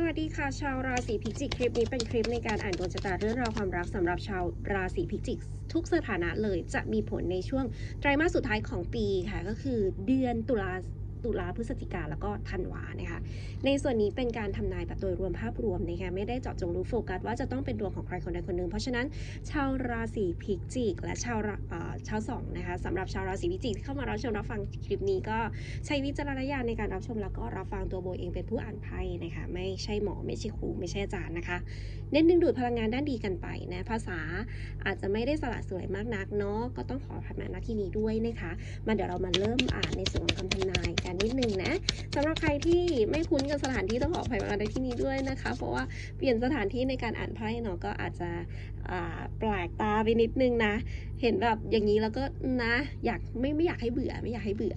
สวัสดีค่ะ ชาวราศีพิจิก คลิปนี้เป็นคลิปในการอ่านดวงชะตาเรื่องราวความรักสำหรับชาวราศีพิจิก ทุกสถานะเลยจะมีผลในช่วงไตรมาสสุดท้ายของปีค่ะ ก็คือเดือนตุลา ตุลาพฤศจิกาแล้วก็ธันวานะคะในส่วนนี้เป็นการทำนายแบบโดยรวมภาพรวมนะคะไม่ได้เจาะจงรู้โฟกัสว่าจะต้องเป็นดวงของใครคนใดคนหนึ่งเพราะฉะนั้นชาวราศีพิจิก และชาวชาวสองนะคะสำหรับชาวราศีพิจิกที่เข้ามารับชมรับฟังคลิปนี้ก็ใช้วิจารณญาณในการรับชมแล้วก็รับฟังตัวโบเองเป็นผู้อ่านไพ่นะคะไม่ใช่หมอไม่ใช่ครูไม่ใช่อาจารย์นะคะเน้นดึงดูดพลังงานด้านดีกันไปนะภาษาอาจจะไม่ได้สละสวยมากนักเนาะก็ต้องขอพมาณที่นี้ด้วยนะคะมาเดี๋ยวเรามาเริ่มอ่านในส่วนของคำทำนายกันนิดนึงนะสำหรับใครที่ไม่คุ้นกับสถานที่ต้องขออภัยมาในที่นี้ด้วยนะคะ เพราะว่าเปลี่ยนสถานที่ในการอ่านไพ่เนาะก็อาจจะแปลกตาไปนิดนึงนะ เห็นแบบอย่างนี้แล้วก็นะอยากไม่ไม่อยากให้เบื่อไม่อยากให้เบื่อ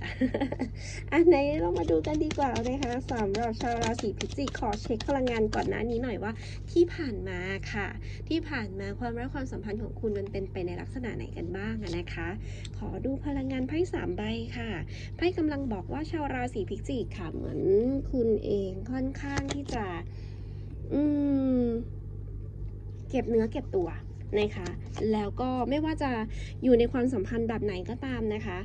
อันไหนเรามาดูกันดีกว่านะคะสำหรับชาวราศีพิจิกขอเช็คพลังงานก่อนหน้านี้หน่อยว่า ที่ผ่านมาค่ะ ที่ผ่านมาความรักความสัมพันธ์ของคุณมันเป็นไปในลักษณะไหนกันบ้างนะคะ ขอดูพลังงานไพ่สามใบค่ะไพ่กำลังบอกว่าชาวราศีพิจิกค่ะเหมือนคุณเองค่อนข้างที่จะ อืม เก็บเนื้อเก็บตัว นะคะ แล้วก็ไม่ว่าจะอยู่ในความสัมพันธ์แบบไหนก็ตามนะคะ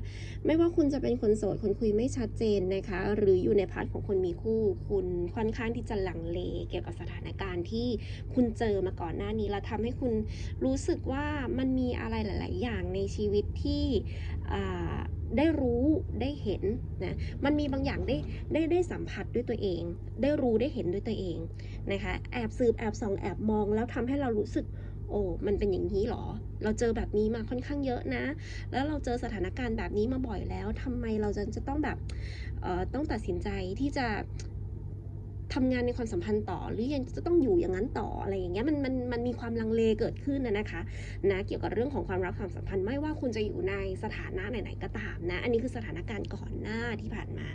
ไม่ว่าคุณจะเป็นคนโสดคนคุยไม่ชัดเจนนะคะ หรืออยู่ในพาร์ทของคนมีคู่ คุณค่อนข้างที่จะหลังเลเกี่ยวกับสถานการณ์ที่คุณเจอมาก่อนหน้านี้แล้วทำให้คุณรู้สึกว่ามันมีอะไรหลาย ๆ อย่างในชีวิตที่ได้รู้ได้เห็นนะ มันมีบางอย่างได้ได้ได้สัมผัสด้วยตัวเอง ได้รู้ได้เห็นด้วยตัวเองนะคะ แอบสืบแอบส่องแอบมองแล้วทำให้เรารู้สึก โอ้มันเป็นอย่างนี้หรอ เราเจอแบบนี้มาค่อนข้างเยอะนะ แล้วเราเจอสถานการณ์แบบนี้มาบ่อยแล้วทำไมเราจะจะต้องแบบเอ่อต้องตัดสินใจที่จะทำงานในความสัมพันธ์ต่อ หรือยังจะต้องอยู่อย่างนั้นต่ออะไรอย่างเงี้ยมันมันมันมีความลังเลเกิดขึ้นนะนะคะนะเกี่ยวกับเรื่องของความรักความสัมพันธ์ไม่ว่าคุณจะอยู่ในสถานะไหนๆก็ตามนะ อันนี้คือสถานการณ์ก่อนหน้าที่ผ่านมา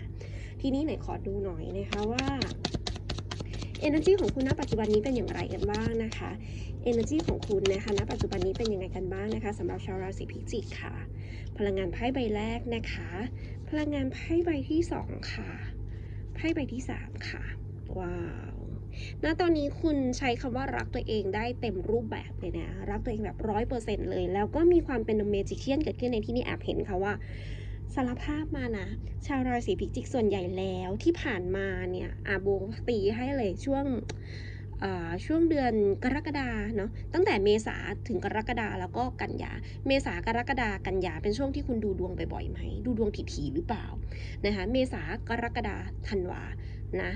ทีนี้ไหนขอดูหน่อยนะคะว่า energy ของคุณณปัจจุบันนี้เป็นอย่างไรกันบ้างนะคะ energy ของคุณนะคะณปัจจุบันนี้เป็นยังไงกันบ้างนะคะสำหรับชาวราศีพิจิกค่ะ พลังงานไพ่ใบแรกนะคะ พลังงานไพ่ใบที่สองค่ะ ไพ่ใบที่สามค่ะ ว้าวณตอนนี้คุณใช้คำว่ารักตัวเองได้เต็มรูปแบบเลยนะ รักตัวเองแบบร้อยเปอร์เซ็นเลย แล้วก็มีความเป็นเมจิเชียนเกิดขึ้นในที่นี้แอบเห็นค่ะว่า สารภาพมานะ ชาวราศีพิจิกส่วนใหญ่แล้วที่ผ่านมาเนี่ยอาโบตีให้เลยช่วงอ่าช่วงเดือนกรกฎาเนาะตั้งแต่เมษาถึงกรกฎาแล้วก็กันยา เมษากรกฎากันยาเป็นช่วงที่คุณดูดวงบ่อยๆไหม ดูดวงถี่ๆหรือเปล่านะคะเมษากรกฎาธันวานะ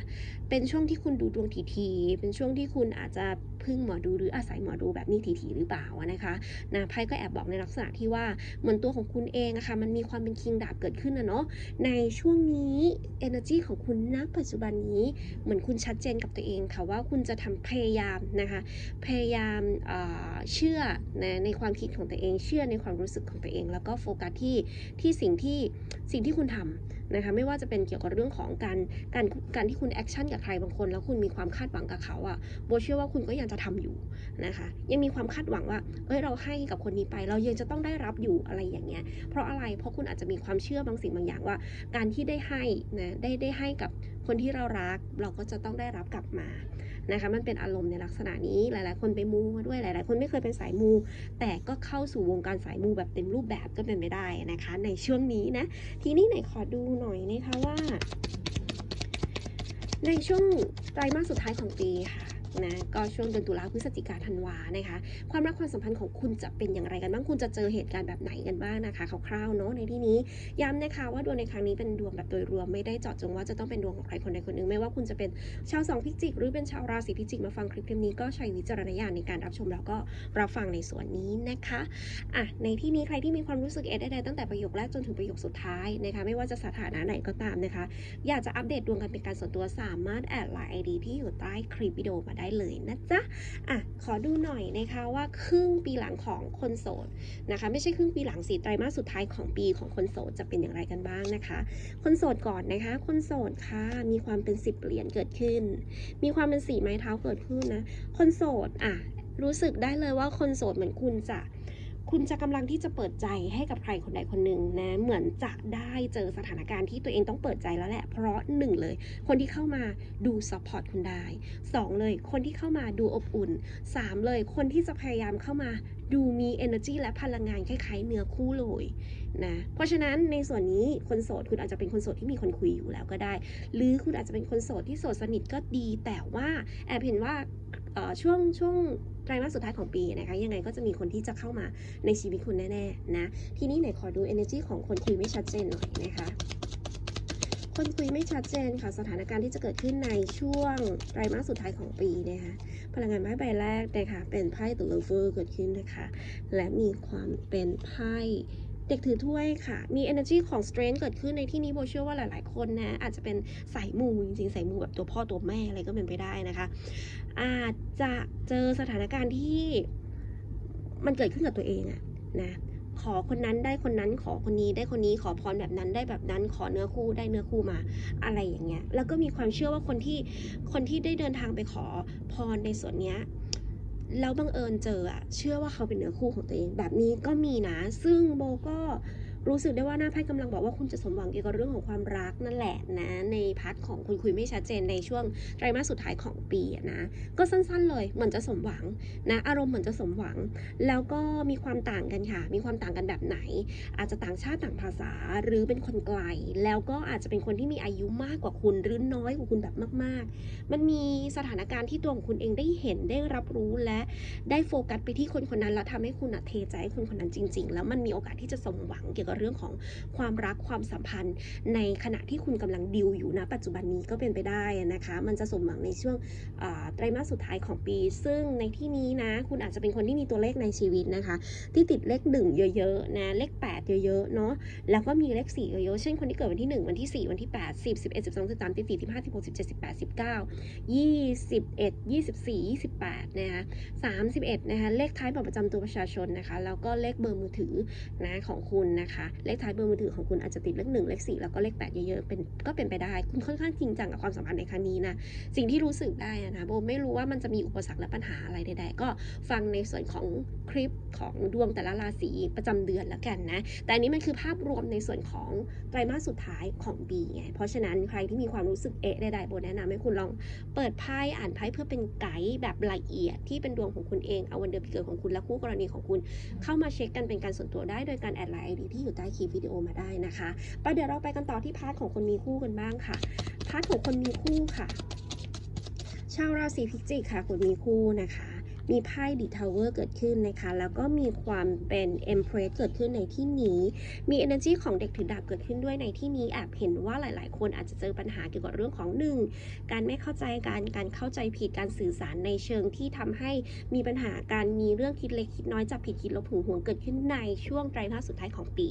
เป็นช่วงที่คุณดูดวงทีๆเป็นช่วงที่คุณอาจจะ พึ่งหมอดูหรืออาศัยหมอดูแบบนี้ทีๆหรือเปล่านะคะนะไพ่ก็แอบบอกในลักษณะที่ว่าเหมือนตัวของคุณเองอะค่ะมันมีความเป็นคิงดาบเกิดขึ้นนะเนาะในช่วงนี้ energy ของคุณณปัจจุบันนี้เหมือนคุณชัดเจนกับตัวเองค่ะว่าคุณจะทำพยายามนะคะพยายามเชื่อนะในความคิดของตัวเอง เชื่อในความรู้สึกของตัวเอง แล้วก็โฟกัสที่ที่สิ่งที่สิ่งที่คุณทำนะคะไม่ว่าจะเป็นเกี่ยวกับเรื่องของการการการที่คุณแอคชั่นกับใครบางคน แล้วคุณมีความคาดหวังกับเขาอะ่ะโบเชื่อว่าคุณก็ยังจะทำอยู่นะคะ ยังมีความคาดหวังว่า เอ้ยเราให้กับคนนี้ไป เรายังจะต้องได้รับอยู่อะไรอย่างเงี้ย เพราะอะไร เพราะคุณอาจจะมีความเชื่อบางสิ่งบางอย่างว่า การที่ได้ให้นะได้ได้ให้กับคนที่เรารัก เราก็จะต้องได้รับกลับมานะคะมันเป็นอารมณ์ในลักษณะนี้หลาย ๆ คนไปมูมาด้วยหลาย ๆ คนไม่เคยเป็นสายมู แต่ก็เข้าสู่วงการสายมูแบบเต็มรูปแบบก็เป็นไปได้นะคะ ในช่วงนี้นะ ทีนี้ไหนขอดูหน่อยนะคะว่า ในช่วงไตรมาสสุดท้ายของปีค่ะ นะก็ช่วงเดือนตุลาพฤศจิกาธันวานะคะ ความรักความสัมพันธ์ของคุณจะเป็นอย่างไรกันบ้างคุณจะเจอเหตุการณ์แบบไหนกันบ้างนะคะคร่าวๆเนาะในที่นี้ย้ำนะคะว่าดวงในครั้งนี้เป็นดวงแบบโดยรวมไม่ได้เจาะจงว่าจะต้องเป็นดวงของใครคนใดคนหนึ่งไม่ว่าคุณจะเป็นชาวสองพิจิก หรือเป็นชาวราศีพิจิกมาฟังคลิปนี้ก็ใช้วิจารณญาณในการรับชมแล้วก็รับฟังในส่วนนี้นะคะอะในที่นี้ใครที่มีความรู้สึกเอ็ดได้ตั้งแต่ประโยคแรกจนถึงประโยคสุดท้ายนะคะไม่ว่าจะสถานะไหนก็ตามนะคะ อยากจะอัปเดตดวงกันเป็นการส่วนตัวสามารถแอดไลน์ไอดีที่อยู่ใต้คลิปวิดีโอมาได้เลยนะจ๊ะอะขอดูหน่อยนะคะว่าครึ่งปีหลังของคนโสดนะคะไม่ใช่ครึ่งปีหลังสีไตรมาสสุดท้ายของปีของคนโสดจะเป็นอย่างไรกันบ้างนะคะ คนโสดก่อนนะคะ คนโสดค่ะมีความเป็นสิบเหรียญเกิดขึ้น มีความเป็นสีไม้เท้าเกิดขึ้นนะคนโสดอะรู้สึกได้เลยว่าคนโสดเหมือนคุณจะ คุณจะกำลังที่จะเปิดใจให้กับใครคนใดคนหนึ่งนะเหมือนจะได้เจอสถานการณ์ที่ตัวเองต้องเปิดใจแล้วแหละ เพราะหนึ่งเลย คนที่เข้ามาดูซัพพอร์ตคุณได้สองเลย คนที่เข้ามาดูอบอุ่นสามเลย คนที่จะพยายามเข้ามาดูมี energy และพลังงานคล้ายๆเนื้อคู่เลยนะเพราะฉะนั้นในส่วนนี้คนโสดคุณอาจจะเป็นคนโสดที่มีคนคุยอยู่แล้วก็ได้ หรือคุณอาจจะเป็นคนโสดที่โสดสนิทก็ดี แต่ว่าแอบเห็นว่าช่วงช่วง ไตรมาสสุดท้ายของปีนะคะยังไงก็จะมีคนที่จะเข้ามาในชีวิตคุณแน่ๆนะทีนี้ไหนขอดู energy ของคนคุยไม่ชัดเจนหน่อยนะคะคนคุยไม่ชัดเจนค่ะสถานการณ์ที่จะเกิดขึ้นในช่วงไตรมาสสุดท้ายของปีนะคะพลังงานไพ่ใบแรกนะคะเป็นไพ่ตัวเลเวอร์เกิดขึ้นนะคะ และมีความเป็นไพ่ เด็กถือถ้วยค่ะ มี energy ของ strength เกิดขึ้นในที่นี้โบเชื่อว่าหลาย ๆ คนนะ อาจจะเป็นสายมูจริงๆ สายมูแบบตัวพ่อตัวแม่อะไรก็เป็นไปได้นะคะ อาจจะเจอสถานการณ์ที่มันเกิดขึ้นกับตัวเองอะนะขอคนนั้นได้คนนั้นขอคนนี้ได้คนนี้ขอพรแบบนั้นได้แบบนั้นขอเนื้อคู่ได้เนื้อคู่มาอะไรอย่างเงี้ยแล้วก็มีความเชื่อว่าคนที่คนที่ได้เดินทางไปขอพรในส่วนเนี้ย แล้วบังเอิญเจออะเชื่อว่าเขาเป็นเนื้อคู่ของตัวเอง แบบนี้ก็มีนะ ซึ่งโบก็ รู้สึกได้ว่าหน้าไพ่กำลังบอกว่าคุณจะสมหวังเกี่ยวกับเรื่องของความรักนั่นแหละนะ ในพาร์ทของคุณคุยไม่ชัดเจนในช่วงไตรมาสสุดท้ายของปีนะก็สั้นๆเลยเหมือนจะสมหวังนะอารมณ์เหมือนจะสมหวัง แล้วก็มีความต่างกันค่ะ มีความต่างกันแบบไหน อาจจะต่างชาติต่างภาษาหรือเป็นคนไกล แล้วก็อาจจะเป็นคนที่มีอายุมากกว่าคุณหรือน้อยกว่าคุณแบบมาก ๆ มันมีสถานการณ์ที่ตัวของคุณเองได้เห็นได้รับรู้และได้โฟกัสไปที่คนคนนั้นแล้วทำให้คุณอะเทใจให้คนคนนั้นจริง ๆ แล้วมันมีโอกาสที่จะสมหวังเกี่ยวกับเรื่องของความรักความสัมพันธ์ ในขณะที่คุณกำลังดิวอยู่นะปัจจุบันนี้ก็เป็นไปได้นะคะ มันจะสมหวังในช่วงไตรมาสสุดท้ายของปี ซึ่งในที่นี้นะ คุณอาจจะเป็นคนที่มีตัวเลขในชีวิตนะคะ ที่ติดเลขหนึ่งเยอะๆนะเลข 8 เยอะๆเนาะแล้วก็มีเลข4เยอะๆเช่นคนที่เกิดวันที่ 1 วันที่ 4 วันที่ 8 10 11 12 13 14 15 16 17 18 19 21 24 28นะคะ31นะคะเลขท้ายบัตรประจำตัวประชาชนนะคะแล้วก็เลขเบอร์มือถือนะของคุณนะคะเลขท้ายเบอร์มือถือของคุณอาจจะติดเลข1เลข4แล้วก็เลข8เยอะๆเป็นก็เป็นไปได้ คุณค่อนข้างจริงจังกับความสัมพันธ์ในครั้งนี้นะ สิ่งที่รู้สึกได้นะโบไม่รู้ว่ามันจะมีอุปสรรคและปัญหาอะไรใดๆ ก็ฟังในส่วนของคลิปของดวงแต่ละราศีประจำเดือนแล้วกันนะ แต่อันนี้มันคือภาพรวมในส่วนของไตรมาสสุดท้ายของปีไง เพราะฉะนั้นใครที่มีความรู้สึกเอะใดๆโบแนะนำให้คุณลองเปิดไพ่อ่านไพ่เพื่อเป็นไกด์แบบละเอียดที่เป็นดวงของคุณเอง เอาวันเดือนปีเกิดของคุณและคู่กรณีของคุณ เข้ามาเช็คกันเป็นการส่วนตัวได้โดยการแอดไลน์ไอดีที่อยู่ใต้คลิปวิดีโอมาได้นะคะไปเดี๋ยวเราไปกันต่อที่พาร์ทของคนมีคู่กันบ้างค่ะพาร์ทของคนมีคู่ค่ะ ชาวราศีพิจิกค่ะ คนมีคู่นะคะ มีไพ่ดิทาวเวอร์เกิดขึ้นนะคะ แล้วก็มีความเป็นเอ็มเพรสเกิดขึ้นในที่นี้ มี energy ของเด็กถือดาบเกิดขึ้นด้วยในที่นี้แอบเห็นว่าหลาย ๆ คนอาจจะเจอปัญหาเกี่ยวกับเรื่องของหนึ่งการไม่เข้าใจการการเข้าใจผิดการสื่อสารในเชิงที่ทำให้มีปัญหาการมีเรื่องคิดเล็กคิดน้อยจับผิดคิดลบหึงหวงเกิดขึ้นในช่วงไตรมาสสุดท้ายของปี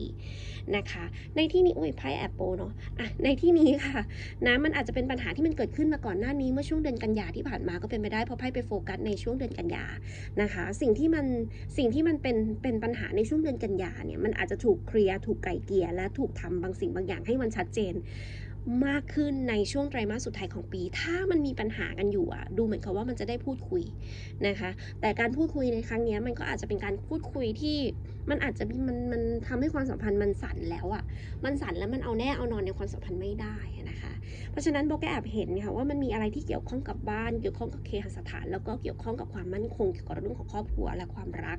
นะคะ ในที่นี้อุ้ยไพ่แอปโปเนาะอะในที่นี้ค่ะนะมันอาจจะเป็นปัญหาที่มันเกิดขึ้นมาก่อนหน้านี้เมื่อช่วงเดือนกันยาที่ผ่านมาก็เป็นไปได้เพราะไพ่ไปโฟกัสในช่วงเดือนกันยานะคะ สิ่งที่มันสิ่งที่มันเป็นเป็นปัญหาในช่วงเดือนกันยาเนี่ยมันอาจจะถูกเคลียร์ถูกไกลเกลี่ยและถูกทำบางสิ่งบางอย่างให้มันชัดเจน มากขึ้นในช่วงไตรมาสสุดท้ายของปี ถ้ามันมีปัญหากันอยู่อะดูเหมือนกับว่ามันจะได้พูดคุยนะคะ แต่การพูดคุยในครั้งนี้มันก็อาจจะเป็นการพูดคุยที่มันอาจจะมันมันทำให้ความสัมพันธ์มันสั่นแล้วอะมันสั่นแล้วมันเอาแน่เอานอนในความสัมพันธ์ไม่ได้นะคะ เพราะฉะนั้นโบก็แอบเห็นค่ะว่ามันมีอะไรที่เกี่ยวข้องกับบ้าน เกี่ยวข้องกับเคหสถาน แล้วก็เกี่ยวข้องกับความมั่นคงเกี่ยวกับเรื่องของครอบครัวและความรัก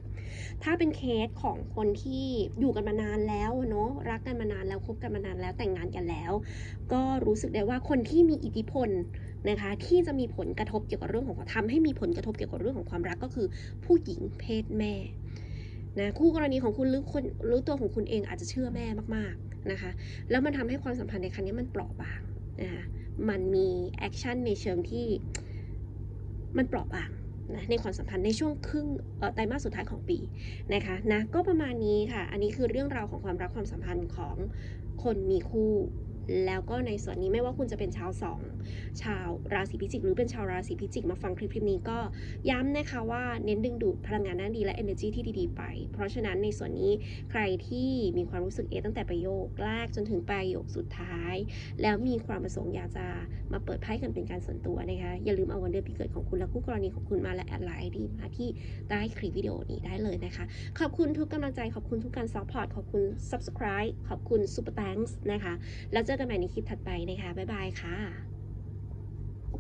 ถ้าเป็นเคสของคนที่อยู่กันมานานแล้วเนาะรักกันมานานแล้วคบกันมานานแล้วแต่งงานกันแล้วก็็รู้สึกได้ว่าคนที่มีอิทธิพลนะคะที่จะมีผลกระทบเกี่ยวกับเรื่องของทำให้มีผลกระทบเกี่ยวกับเรื่องของความรักก็คือผู้หญิงเพศแม่นะคู่กรณีของคุณหรือคนหรือตัวของคุณเองอาจจะเชื่อแม่มากๆนะคะแล้วมันทำให้ความสัมพันธ์ในครั้งนี้มันเปราะบางนะคะมันมีแอคชั่นในเชิงที่มันเปราะบางนะในความสัมพันธ์ในช่วงครึ่งไตรมาสสุดท้ายของปีนะคะนะก็ประมาณนี้ค่ะ อันนี้คือเรื่องราวของความรักความสัมพันธ์ของคนมีคู่ แล้วก็ในส่วนนี้ไม่ว่าคุณจะเป็นชาวสองชาวราศีพิจิก หรือเป็นชาวราศีพิจิก มาฟังคลิปคลิปนี้ก็ย้ำนะคะว่าเน้นดึงดูดพลังงานด้านดีและ energy ที่ดีๆไป เพราะฉะนั้นในส่วนนี้ใครที่มีความรู้สึกเอตั้งแต่ประโยคแรกจนถึงประโยคสุดท้าย แล้วมีความประสงค์อยากจะมาเปิดไพ่กันเป็นการส่วนตัวนะคะอย่าลืมเอาวันเดือนปีเกิดของคุณและคู่กรณีของคุณมาและแอดไลน์ดีมาที่ใต้คลิปวิดีโอนี้ได้เลยนะคะ ขอบคุณทุกกำลังใจขอบคุณทุกการซัพพอร์ตขอบคุณ subscribe ขอบคุณ super thanks นะคะแล้วเจอกันใหม่ในคลิปถัดไปนะคะ บ๊ายบายค่ะ